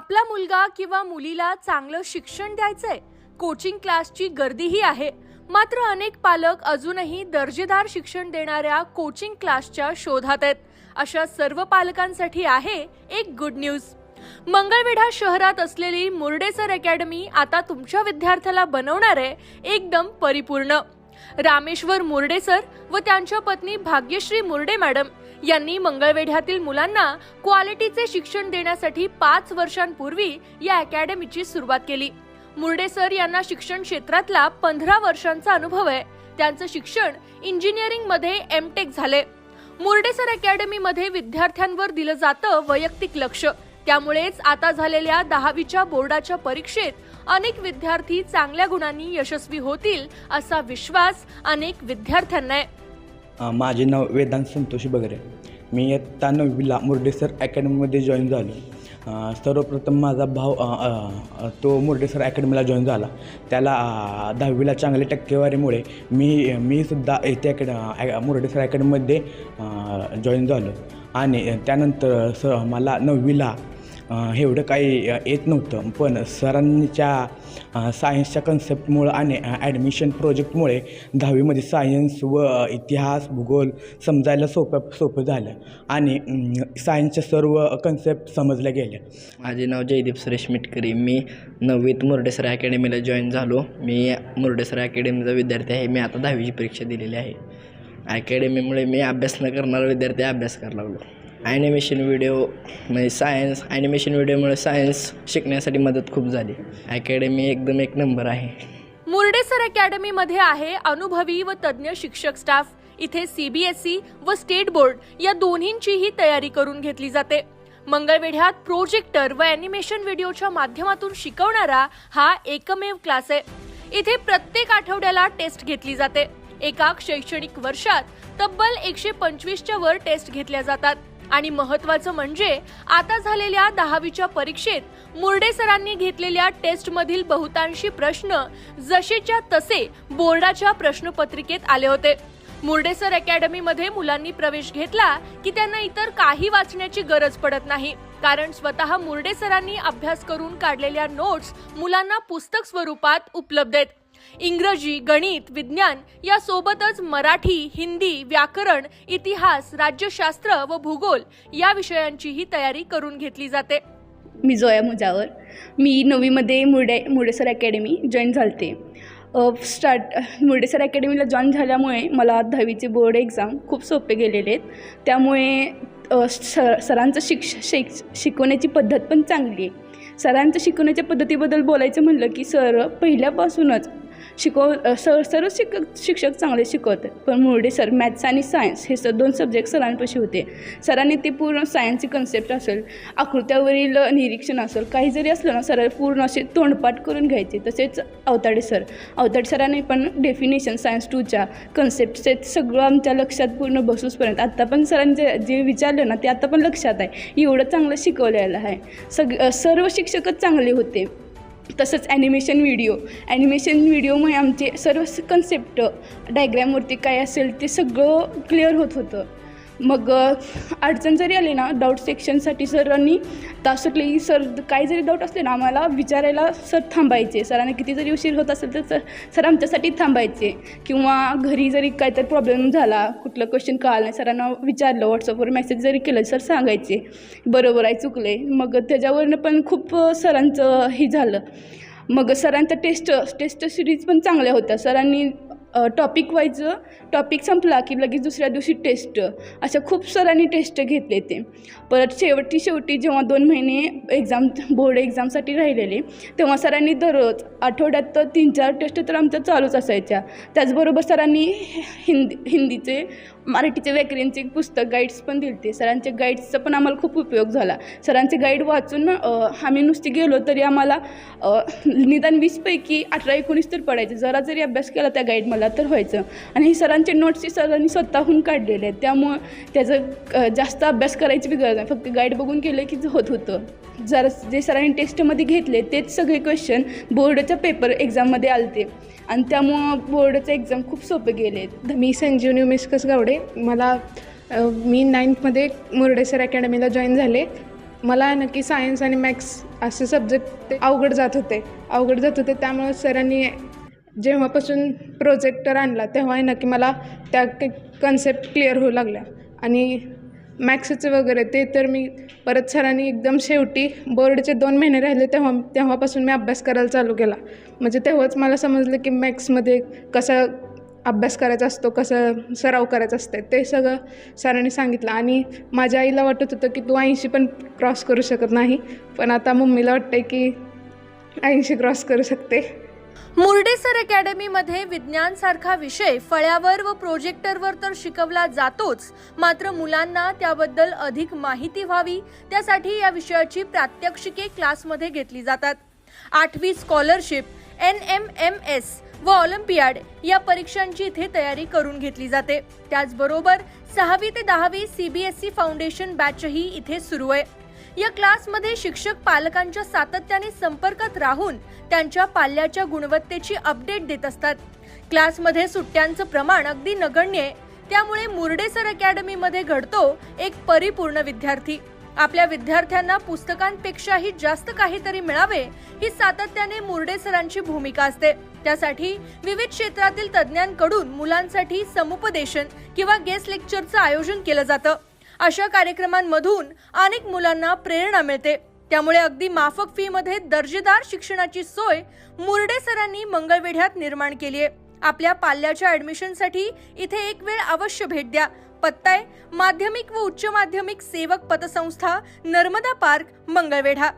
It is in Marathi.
आपला मुलगा किंवा मुलीला चांगलं शिक्षण द्यायचंय. कोचिंग क्लासची गर्दीही आहे. मात्र अनेक पालक अजूनही दर्जेदार शिक्षण देणाऱ्या कोचिंग क्लासच्या शोधात आहेत. अशा सर्व पालकांसाठी आहे एक गुड न्यूज मंगळवेढा शहरात असलेली मुर्डेसर अकॅडमी आता तुमच्या विद्यार्थ्याला बनवणार आहे. एकदम परिपूर्ण. रामेश्वर मुर्डेसर व त्यांच्या पत्नी भाग्यश्री मुर्डे मॅडम यांनी मंगळवेढ्यातील मुलांना क्वालिटीचे शिक्षण देण्यासाठी पाच वर्षांपूर्वी या अकॅडमीची सुरुवात केली. मुर्डेसर यांना शिक्षण क्षेत्रातला पंधरा वर्षांचा अनुभव आहे. त्यांचं शिक्षण इंजिनिअरिंगमध्ये एमटेक झाले. मुर्डेसर अकॅडमी मध्ये विद्यार्थ्यांवर दिलं जातं वैयक्तिक लक्ष. त्यामुळेच आता झालेल्या दहावीच्या बोर्डाच्या परीक्षेत अनेक विद्यार्थी चांगल्या गुणांनी यशस्वी होतील असा विश्वास अनेक विद्यार्थ्यांना आहे. माझे नाव वेदांत संतोष बगरे. मी इयत्ता नववीला मुर्डेसर अकॅडमीमध्ये जॉईन झालो. सर्वप्रथम माझा भाऊ तो मुर्डेसर अकॅडमीला जॉईन झाला. त्याला दहावीला चांगल्या टक्केवारीमुळे मी मी सुद्धा येथे अकॅड मुर्डेसर अकॅडमीमध्ये जॉईन झालो. आणि त्यानंतर स मला नववीला एवढं काही येत नव्हतं. पण सरांच्या सायन्सच्या कन्सेप्टमुळं आणि ॲडमिशन प्रोजेक्टमुळे दहावीमध्ये सायन्स व इतिहास भूगोल समजायला सोपं सोपं झालं. आणि सायन्सच्या सर्व कन्सेप्ट समजल्या गेल्या. माझे नाव जयदीप सुरेश मिटकरी. मी नववीत मुर्डेसर अकॅडमीला जॉईन झालो. मी मुर्डेसर अकॅडमीचा विद्यार्थी आहे. मी आता दहावीची परीक्षा दिलेली आहे. अकॅडमीमुळे मी अभ्यास न करणारा विद्यार्थी अभ्यास करायला लागलो. ॲनिमेशन व्हिडिओ म्हणजे सायन्स ॲनिमेशन व्हिडिओमुळे सायन्स शिकण्यासाठी मदत खूप झाली. अकॅडमी एकदम एक नंबर आहे. मुर्डेसर अकॅडमीमध्ये आहे अनुभवी व तज्ज्ञ शिक्षक स्टाफ इथे सीबीएसई व स्टेट बोर्ड या दोन्हींचीही तयारी करून घेतली जाते. मंगळवेढ्यात प्रोजेक्टर व अॅनिमेशन व्हिडिओच्या माध्यमातून शिकवणारा हा एकमेव क्लास आहे. इथे प्रत्येक आठवड्याला टेस्ट घेतली जाते. एका शैक्षणिक वर्षात तब्बल एकशे पंचवीसच्या वर टेस्ट घेतल्या जातात. आणि महत्वाचं म्हणजे आता झालेल्या दहावीच्या परीक्षेत मुर्डे सरांनी घेतलेल्या टेस्टमधील बहुतांशी प्रश्न जसेच्या तसे बोर्डाच्या प्रश्नपत्रिकेत आले होते. मुर्डेसर अकॅडमीमध्ये मुलांनी प्रवेश घेतला की त्यांना इतर काही वाचण्याची गरज पडत नाही. कारण स्वतः मुर्डे सरांनी अभ्यास करून काढलेल्या नोट्स मुलांना पुस्तक स्वरूपात उपलब्ध आहेत. इंग्रजी गणित विज्ञान या सोबतच मराठी हिंदी व्याकरण इतिहास राज्यशास्त्र व भूगोल या विषयांचीही तयारी करून घेतली जाते. मी जोया मुजावर. मी नववीमध्ये मुर्डे मुर्डेसर अकॅडमी जॉईन झालते. स्टार्ट मुर्डेसर अकॅडमीला जॉईन झाल्यामुळे मला दहावीचे बोर्ड एक्झाम खूप सोपे गेलेले आहेत. त्यामुळे सर सरांचं शिक्ष शिक शिकवण्याची पद्धत पण चांगली आहे. सरांचं शिकवण्याच्या पद्धतीबद्दल बोलायचं म्हणलं की सर पहिल्यापासूनच शिकव सर सर्व शिक्षक शिक्षक चांगले शिकवतात पण मुर्डे सर मॅथ्स आणि सायन्स हे सर दोन सब्जेक्ट सरांपाशी होते. सरांनी ते पूर्ण सायन्सची कन्सेप्ट असेल आकृत्यावरील निरीक्षण असेल काही जरी असलं ना सर पूर्ण असे तोंडपाठ करून घ्यायचे. तसेच अवताडे सर. अवताडे सरांनी पण डेफिनेशन सायन्स टूच्या कन्सेप्टचे सगळं आमच्या लक्षात पूर्ण बसूसपर्यंत आत्ता पण सरांनी जे विचारलं ना ते आता पण लक्षात आहे. एवढं चांगलं शिकवलेलं आहे. सग सर्व शिक्षकच चांगले होते. तसंच ॲनिमेशन व्हिडिओ ॲनिमेशन व्हिडिओमुळे आमचे सर्व कन्सेप्ट डायग्रॅमवरती काय असेल ते सगळं क्लिअर होत होतं. मग अडचण जरी आली ना डाऊट सेक्शनसाठी सरांनी तास सुटले की सर काही जरी डाऊट असले ना आम्हाला विचारायला सर थांबायचे. सरांना किती जरी उशीर होत असेल तर सर सर आमच्यासाठी थांबायचे. किंवा घरी जरी काहीतरी प्रॉब्लेम झाला कुठलं क्वेश्चन कळालं नाही सरांना विचारलं व्हॉट्सअपवर मेसेज जरी केलं सर सांगायचे. बरोबर आहे चुकले मग त्याच्यावरनं पण खूप सरांचं हे झालं. मग सरांच्या टेस्ट टेस्ट सिरीज पण चांगल्या होत्या. सरांनी टॉपिक वाईज टॉपिक संपला की लगेच दुसऱ्या दिवशी टेस्ट अशा खूप सरांनी टेस्ट घेतले ते. परत शेवटी शेवटी जेव्हा दोन महिने एक्झाम बोर्ड एक्झामसाठी राहिलेले तेव्हा सरांनी दररोज आठवड्यात तर तीन चार टेस्ट तर आमच्या चालूच असायच्या. त्याचबरोबर सरांनी हिंदी हिंदीचे मराठीचे व्याकरणचे पुस्तक गाईड्स पण दिले होते सरांचे गाईड्सचा पण आम्हाला खूप उपयोग झाला. सरांचे गाईड वाचून आम्ही नुसती गेलो तरी आम्हाला निदान वीसपैकी अठरा एकोणीस तर पडायचे. जरा जरी अभ्यास केला त्या गाईड मला तर व्हायचं. आणि हे सरांचे नोट्सही सरांनी स्वतःहून काढलेले आहेत. त्यामुळं त्याचं जास्त अभ्यास करायची बी गरज नाही. फक्त गाईड बघून केलं की होत होतं. जरा जे सरांनी टेस्टमध्ये घेतले तेच सगळे क्वेश्चन बोर्डच्या पेपर एक्झाममध्ये आलते. आणि त्यामुळं बोर्डचं एक्झाम खूप सोपे गेले मी संजीवनी मिस्कस गावडे मला मी नाईन्थमध्ये मुर्डेसर अकॅडमीला जॉईन झाले. मला नक्की सायन्स आणि मॅथ्स असे सब्जेक्ट ते अवघड जात होते. अवघड जात होते त्यामुळे सरांनी जेव्हापासून प्रोजेक्टर आणला तेव्हा आहे ना की मला त्या कन्सेप्ट क्लिअर होऊ लागल्या. आणि मॅथ्सचे वगैरे ते तर मी परत सरांनी एकदम शेवटी बोर्डचे दोन महिने राहिले तेव्हा तेव्हापासून मी अभ्यास करायला चालू केला. म्हणजे तेव्हाच मला समजलं की मॅथ्समध्ये कसं अभ्यास करायचा असतो कसं सराव करायचा असते ते सगळं सरांनी सांगितलं. आणि माझ्या आईला वाटत होतं की तू ऐंशी पण क्रॉस करू शकत नाही पण आता मम्मीला वाटतंय की ऐंशी क्रॉस करू शकते. मुर्डेसर अकॅडमीमध्ये विज्ञान सारखा विषय फळ्यावर व प्रोजेक्टरवर तर शिकवला जातोच. मात्र मुलांना त्याबद्दल अधिक माहिती व्हावी त्यासाठी या विषयाची प्रात्यक्षिके क्लासमध्ये घेतली जातात. आठवी scholarship N M M S व ऑलिम्पियाड या परीक्षांची इथे तयारी करून घेतली जाते. त्याचबरोबर सहावी ते दहावी सीबीएसई फाउंडेशन बॅचही इथे सुरू आहे. या क्लासमध्ये शिक्षक पालकांच्या सातत्याने संपर्कात राहून त्यांच्या पाल्याच्या गुणवत्तेची अपडेट देत असतात. क्लासमध्ये सुट्ट्यांचं प्रमाण अगदी नगण्य आहे. त्यामुळे मुर्डेसर अकॅडमीमध्ये घडतो एक परिपूर्ण विद्यार्थी. आपल्या विद्यार्थ्यांना पुस्तकांपेक्षाही जास्त काहीतरी मिळावे ही सातत्याने मुर्डेसरांची भूमिका असते. त्यासाठी विविध क्षेत्रातील तज्ज्ञांकडून मुलांसाठी समुपदेशन किंवा गेस्ट लेक्चरचं आयोजन केलं जातं. अशा कार्यक्रमांमधून अनेक मुलांना प्रेरणा मिळते. त्यामुळे अगदी माफक फी मध्ये दर्जेदार शिक्षणाची सोय मुर्डे सरांनी मंगळवेढ्यात निर्माण केली आहे आपल्या पाल्याच्या ऍडमिशनसाठी इथे एक वेळ अवश्य भेट द्या. पत्ता आहे माध्यमिक व उच्च माध्यमिक सेवक पतसंस्था नर्मदा पार्क मंगळवेढा.